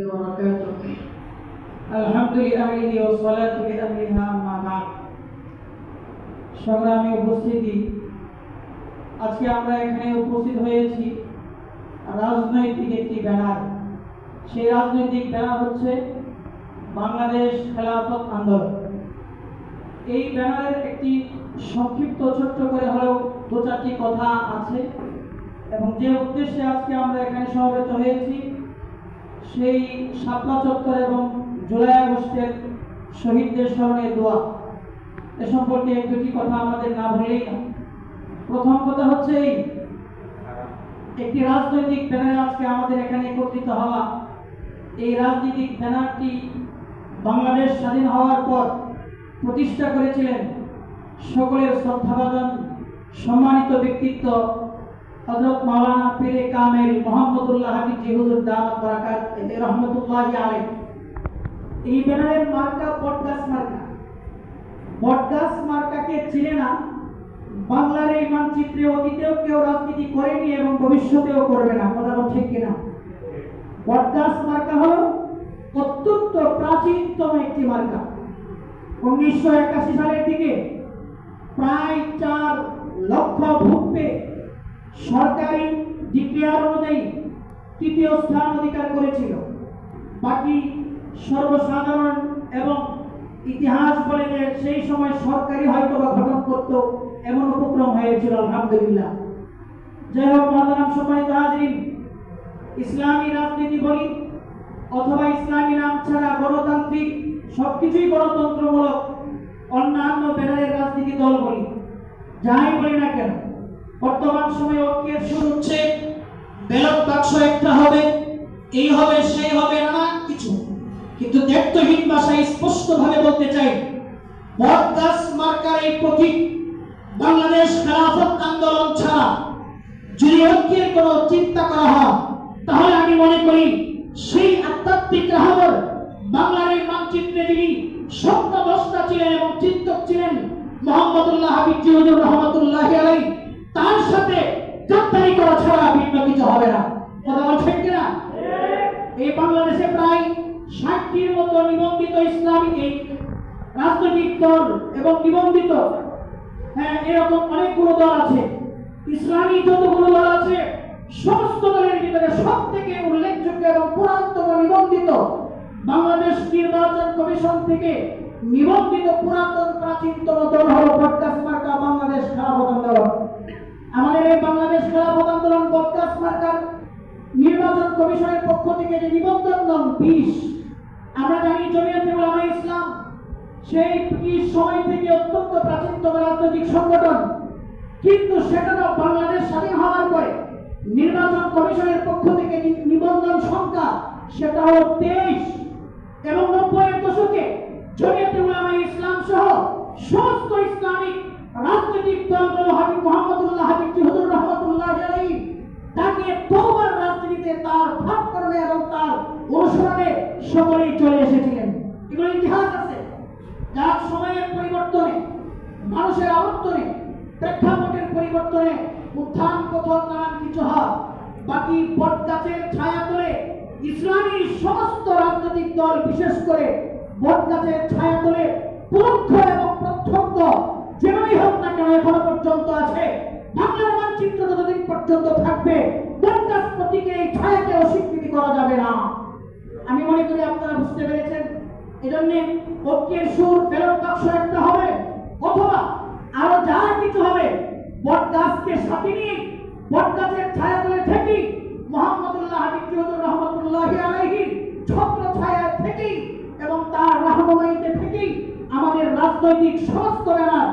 وبركاته الحمد لله والصلاة لأمرها أما بعد সংগ্রামী উপস্থিতি আজকে আমরা এখানে উপস্থিত হয়েছি রাজনৈতিক একটি ব্যানার সেই রাজনৈতিক ব্যানার হচ্ছে বাংলাদেশ খেলাফত আন্দোলন এই ব্যানারের একটি সংক্ষিপ্ত ছোট্ট করে হলেও দু চারটি কথা আছে এবং যে উদ্দেশ্যে আজকে আমরা এখানে সমবেত হয়েছি সেই শাপলা চত্বর এবং জুলাই আগস্টের শহীদদের স্মরণে দোয়া। এ সম্পর্কে দুটি কথা আমাদের না ভুলেই না। প্রথম কথা হচ্ছে এই, একটি রাজনৈতিক ব্যানারে আজকে আমাদের এখানে একত্রিত হওয়া। এই রাজনৈতিক ব্যানারটি বাংলাদেশ স্বাধীন হওয়ার পর প্রতিষ্ঠা করেছিলেন সকলের শ্রদ্ধাভাজন সম্মানিত ব্যক্তিত্ব হযরত মাওলানা পীরে কামেল মোহাম্মদুল্লাহ হাফিজি হুজুর দামাত বারাকাত রহমতুল্লাহ আলাইহি। এই ব্যানারের মার্কা বটগাছ মার্কা। বটগাছ মার্কাকে চিনে না, বাংলার এই মানচিত্রে অতীতেও কেউ রাজনীতি করেনি এবং ভবিষ্যতেও করবে না কথা ঠিক কিনা? বটগাছ মার্কা হলো অত্যন্ত প্রাচীনতম একটি মার্কা। উনিশশো একাশি সালের দিকে প্রায় চার লক্ষ ভোট পেয়ে সরকারি ডিক্লেয়ার অনুযায়ী তৃতীয় স্থান অধিকার করেছিল। বাকি সর্বসাধারণ এবং ইতিহাস বলে যে সেই সময় সরকারি হয়তো বা গঠন করতো, এমন উপক্রম হয়েছিল, আলহামদুলিল্লাহ। যাই হোক মহাদারাম সম্মানিত হাজরিন, ইসলামী রাজনীতি বলি, অথবা ইসলামী নাম ছাড়া গণতান্ত্রিক সবকিছুই গণতন্ত্রমূলক, অন্যান্য ব্যানারের রাজনীতি দল বলি যাই বলি না কেন, বর্তমান সময়ে হচ্ছে ব্যালট বাক্স একটা হবে, এই হবে, সেই হবে, নানা কিছু। কিন্তু দায়িত্বহীন ভাষায় স্পষ্ট ভাবে বলতে চাই বটগাছ মার্কার এই প্রতীক বাংলাদেশ খেলাফত আন্দোলন ছাড়া যদি ঐক্যের কোনো চিন্তা করা হয়, তাহলে আমি মনে করি সেই আধ্যাত্মিক রাহবর বাংলার মানচিত্রে যিনি সপ্তদশটা ছিলেন এবং চিন্তক ছিলেন, মোহাম্মদুল্লাহ হাবিব জিহুদুর রহমতুল্লাহ আলাই তার সাথে গাদ্দারি করা ছাড়া ভিন্ন কিছু হবে না। কথা বল ঠিক। কিনা এই বাংলাদেশে প্রায় ষাটটির মতো নিবন্ধিত ইসলামিক রাজনৈতিক দল এবং নিবন্ধিত হ্যাঁ এরকম অনেকগুলো দল আছে। ইসলামী যতগুলো দল আছে সমস্ত দলের ভিতরে সব থেকে উল্লেখযোগ্য এবং পুরাতন নিবন্ধিত বাংলাদেশ নির্বাচন কমিশন থেকে নিবন্ধিত পুরাতন প্রাচীনতম দল হল বটগাছ বিশ। আমরা জানি জমিয়তে ওলামা ইসলাম, সেই বিশ সময় থেকে অত্যন্ত প্রাচীনতম রাজনৈতিক সংগঠন। কিন্তু সেটা তো বাংলাদেশ স্বাধীন হওয়ার পরে নির্বাচন কমিশনের পক্ষ থেকে নিবন্ধন সংখ্যা, সেটা হলো তেইশ এবং নব্বইয়ের দশকে জমিয়তে উলামা ইসলাম সহ সমস্ত ইসলামিক রাজনৈতিক দলগুলো হাবিব মোহাম্মদুল্লাহ হাবিব হুজুর রহমতুল্লাহ আলাইহি তাকে তওবার রাজনীতিতে তার ভাবকরণে এবং তার অনুসরণে সকলেই চলে এসেছিলেন। এগুলো ইতিহাস আছে। যার সময়ের পরিবর্তনে, মানুষের আবর্তনে প্রেক্ষাপটের পরিবর্তনে উত্থান পথন নানান কিছু হয় বাকি বটগাছের ছায়া তোলে ইসলামী সমস্ত রাজনৈতিক দল, বিশেষ করে বটগাছের ছায়া তোলে পরোক্ষ এবং প্রত্যক্ষ, যেভাবেই হোক না কেন এখনও পর্যন্ত আছে। বাংলার মানচিত্র যতদিন পর্যন্ত থাকবে বটগাছ প্রতীকের এই ছায়াকে অস্বীকৃতি করা যাবে না মনে করি আপনারা বুঝতে পেরেছেন? এজন্য ঐক্যের সুর ব্যালট বাক্স একটা হবে, অথবা আরও যা কিছু হবে বট গাছকে সাথে নিয়ে বট গাছের ছায়া তলে থেকে মোহাম্মদুল্লাহ হাবিব চৌধুরী রহমতুল্লাহ আলাইহি ছত্র ছায়া থেকেই এবং তার রাহনুমাইতে থেকেই আমাদের রাজনৈতিক সমস্ত ব্যানার